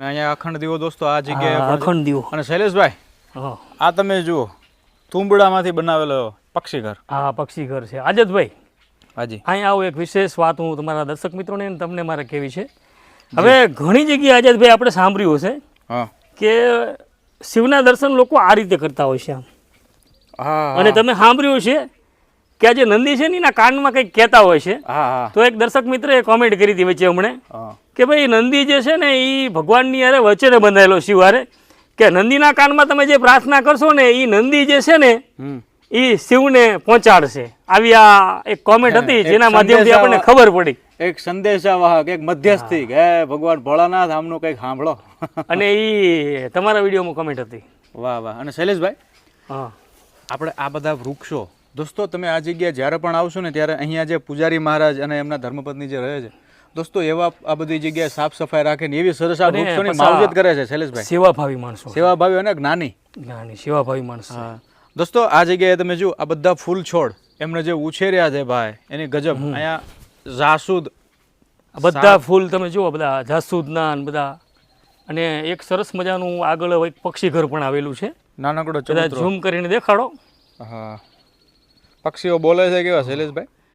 અને અહીંયા અખંડ દીવો દોસ્તો આ જગ્યાએ અખંડ દીવો અને શૈલેષભાઈ આ તમે જુઓ તુંબડામાંથી બનાવેલો પક્ષી ઘર હા પક્ષી ઘર છે. આજતભાઈ હાજી. અહીંયા આવું એક વિશેષ વાત હું તમારા દર્શક મિત્રોને અને તમને મારે કહેવી છે. હવે ઘણી જગ્યાએ આજતભાઈ આપણે સાંભળ્યું હશે કે શિવના દર્શન લોકો આ રીતે કરતા હોય છે આમ. અને તમે સાંભળ્યું છે કે આ જે નંદી છે ને એના કાનમાં કંઈક કહેતા હોય છે. હા હા. તો એક દર્શક મિત્રએ કોમેન્ટ કરી હતી વચ્ચે હમણે કે ભાઈ નંદી જે છે ને એ ભગવાનની અરે વચ્ચે બંધાયેલો શિવારે કે નંદીના કાનમાં તમે જે પ્રાર્થના કરશો ને એ નંદી જે છે ને એ શિવને પહોંચાડશે. આવી આ એક કોમેન્ટ હતી જેના માધ્યમથી આપણને ખબર પડી. એક સંદેશાવાહક એક મધ્યસ્થી કે ભગવાન ભોળાનાથ આમનું કંઈક સાંભળો. અને એ તમારા વિડીયોમાં કોમેન્ટ હતી. વાહ વાહ. અને શૈલેષભાઈ હા. આપણે આ બધા વૃક્ષો દોસ્તો તમે આ જગ્યાએ જ્યારે પણ આવશો ને ત્યારે અહીંયા જે પૂજારી મહારાજ અને એમના ધર્મપત્ની જે રહે છે દોસ્તો એવા આ બધી જગ્યાએ સાફ સફાઈ રાખે ને એવી સરસ આ વૃક્ષોની માવજત કરે છે શૈલેષભાઈ. સેવાભાવી માણસો. સેવાભાવી અને જ્ઞાની. જ્ઞાની સેવાભાવી માણસો. દોસ્તો આ જગ્યાએ તમે જુઓ આ બધા ફૂલ છોડ એમને જે ઉછેર્યા છે ભાઈ એની ગજબ. અહીંયા જાસૂદ બધા ફૂલ તમે જુઓ બધા જાસૂદના બધા. અને એક સરસ મજાનું આગળ એક પક્ષી ઘર પણ આવેલું છે. નાનકડો ઝૂમ કરીને દેખાડો. હા. પક્ષીઓ બોલે છે કેવા શૈલેષભાઈ?